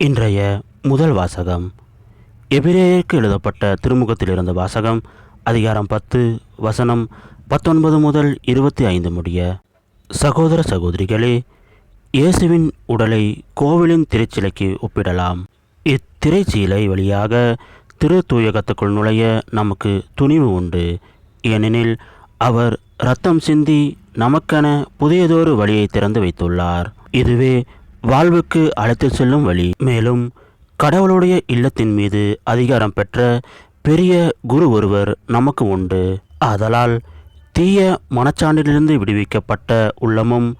இன்றைய முதல் வாசகம். எபிரேயருக்கு எழுதப்பட்ட திருமுகத்தில் இருந்த வாசகம் அதிகாரம் பத்து வசனம் பத்தொன்பது முதல் இருபத்தி ஐந்து முடிய. சகோதர சகோதரிகளே இயேசுவின் உடலை கோவிலின் திருச்சிலைக்கு ஒப்பிடலாம். இத்திரைச்சீலை வழியாக திரு தூயகத்துக்குள் நுழைய நமக்கு துணிவு உண்டு. ஏனெனில் அவர் இரத்தம் சிந்தி நமக்கென புதியதொரு வழியை திறந்து வைத்துள்ளார். இதுவே வாழ்வுக்கு அழைத்து செல்லும் வழி. மேலும் கடவுளுடைய இல்லத்தின் மீது அதிகாரம் பெற்ற பெரிய குரு ஒருவர் நமக்கு உண்டு. ஆதலால் தீய மனச்சான்றிலிருந்து விடுவிக்கப்பட்ட உள்ளமும்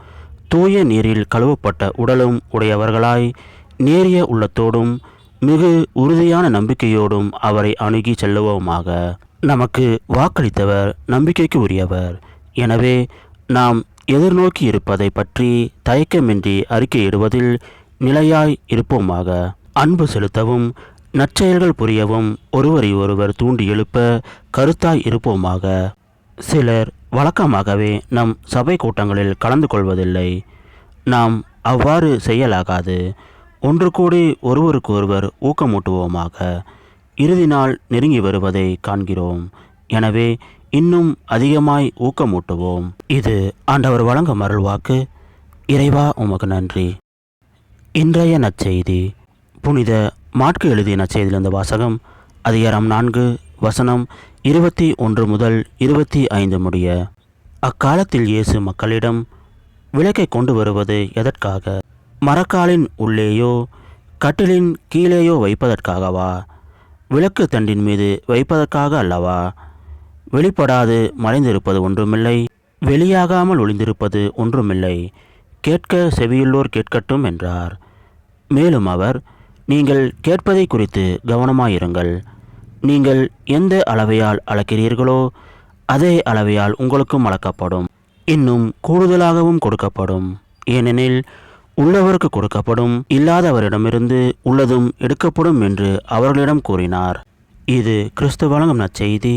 தூய நீரில் கழுவப்பட்ட உடலும் உடையவர்களாய் நேரிய உள்ளத்தோடும் மிகு உறுதியான நம்பிக்கையோடும் அவரை அணுகி செல்லுவோமாக. நமக்கு வாக்களித்தவர் நம்பிக்கைக்கு உரியவர். எனவே நாம் எதிர்நோக்கி இருப்பதை பற்றி தயக்கமின்றி அறிக்கையிடுவதில் நிலையாய் இருப்போமாக. அன்பு செலுத்தவும் நற்செயல்கள் புரியவும் ஒருவரை ஒருவர் தூண்டி எழுப்ப கருத்தாய் இருப்போமாக. சிலர் வழக்கமாகவே நம் சபை கூட்டங்களில் கலந்து கொள்வதில்லை. நாம் அவ்வாறு செய்யலாகாது. ஒன்று கூடி ஒருவருக்கு ஒருவர் ஊக்கமூட்டுவோமாக. இறுதி நாள் நெருங்கி வருவதை காண்கிறோம். எனவே இன்னும் அதிகமாய் ஊக்கமூட்டுவோம். இது ஆண்டவர் வழங்கும் அருள்வாக்கு. இறைவா உமக்கு நன்றி. இன்றைய நற்செய்தி. புனித மாட்கு எழுதிய நற்செய்தியிலிருந்த வாசகம் அதிகாரம் நான்கு வசனம் இருபத்தி ஒன்று முதல் இருபத்தி ஐந்து முடிய. அக்காலத்தில் இயேசு மக்களிடம் விளக்கை கொண்டு வருவது எதற்காக? மரக்காலின் உள்ளேயோ கட்டிலின் கீழேயோ வைப்பதற்காகவா? விளக்கு தண்டின் மீது வைப்பதற்காக அல்லவா? வெளிப்படாது மறைந்திருப்பது ஒன்றுமில்லை. வெளியாகாமல் ஒளிந்திருப்பது ஒன்றுமில்லை. கேட்க செவியுள்ளோர் கேட்கட்டும் என்றார். மேலும் அவர் நீங்கள் கேட்பதை குறித்து கவனமாயிருங்கள். நீங்கள் எந்த அளவையால் அளக்கிறீர்களோ அதே அளவையால் உங்களுக்கும் அளக்கப்படும். இன்னும் கூடுதலாகவும் கொடுக்கப்படும். ஏனெனில் உள்ளவருக்கு கொடுக்கப்படும் இல்லாதவரிடமிருந்து உள்ளதும் எடுக்கப்படும் என்று அவர்களிடம் கூறினார். இது கிறிஸ்து வழங்கும் நற்செய்தி.